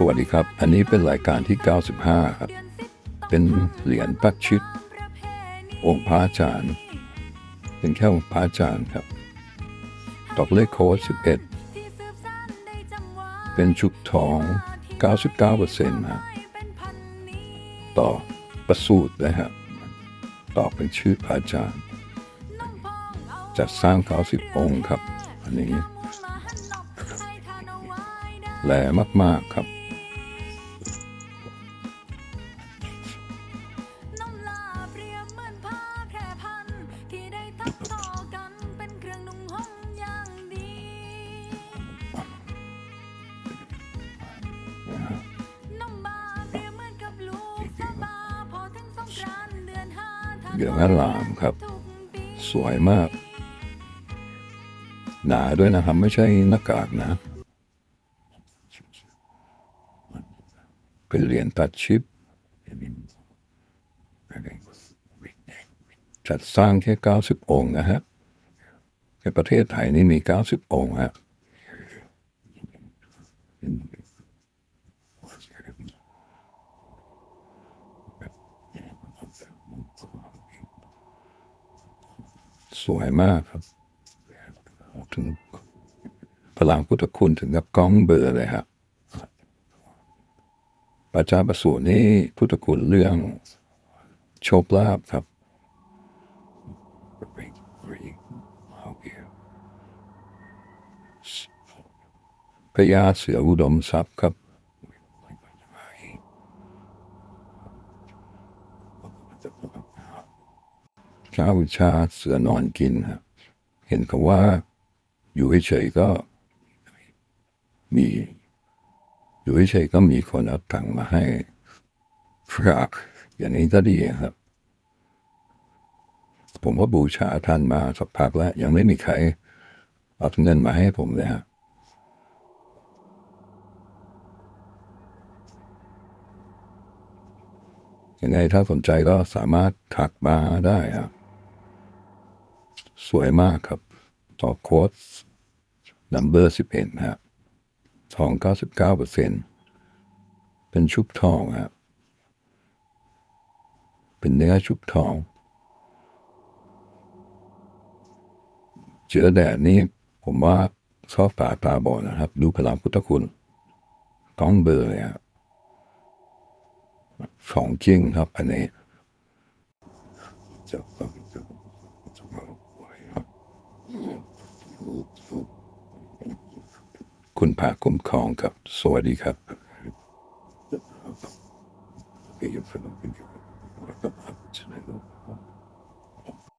สวัสดีครับ อันนี้เป็นรายการที่ 95 ครับ เป็นเหรียญปักชิด องค์พระอาจารย์ เป็นแค่องค์พระอาจารย์ครับดอกเลขโค้ด11 เป็นชุบทอง 99%นะต่อประสูตรนะครับต่อเป็นชื่อพระอาจารย์ จัดสร้าง 90 องค์ครับ อันนี้แหลมาก ๆ ครับ ห้าธันวาเหลืองอลามครับ สวยมาก หนาด้วยนะครับ ไม่ใช่หน้ากากนะ เป็นเหรียญตัดชิปจัดสร้างแค่ 90 องค์นะฮะในประเทศไทยนี่มี 90 องค์ฮะ สวยมากครับถึงพลังพุทธคุณถึงกับก้องเบอร์เลยครับปัจจาประสูตรนี่พุทธคุณเรื่องโชคลาภครับพญาเสืออุดมทรัพย์ครับ เช้าวิชาเสือนอนกินครับเห็นเขาว่า อยู่เฉยๆก็ มี อยู่เฉยๆก็มีคนเอาตังมาให้ฝากอย่างนี้ก็ดีครับ ผมก็บูชาท่านมาสักพักแล้ว ยังไม่มีใครเอาเงินมาให้ผมเลยฮะยังไงถ้าสนใจก็สามารถถักมาได้ครับ สวยมากครับ ต่อโค้ดนัมเบอร์สิบเอ็ดครับทองเก้าสิบเก้าเปอร์เซ็นเป็นชุบทองครับเป็นเนื้อชุบทอง เจอแดดนี่ผมว่าชอบตาตาบอดนะครับ ดูพลังพุทธคุณก้องเบอร์เลยครับของจริงครับ อันนี้ คุณพระคุ้มครองครับ สวัสดีครับ Thank you.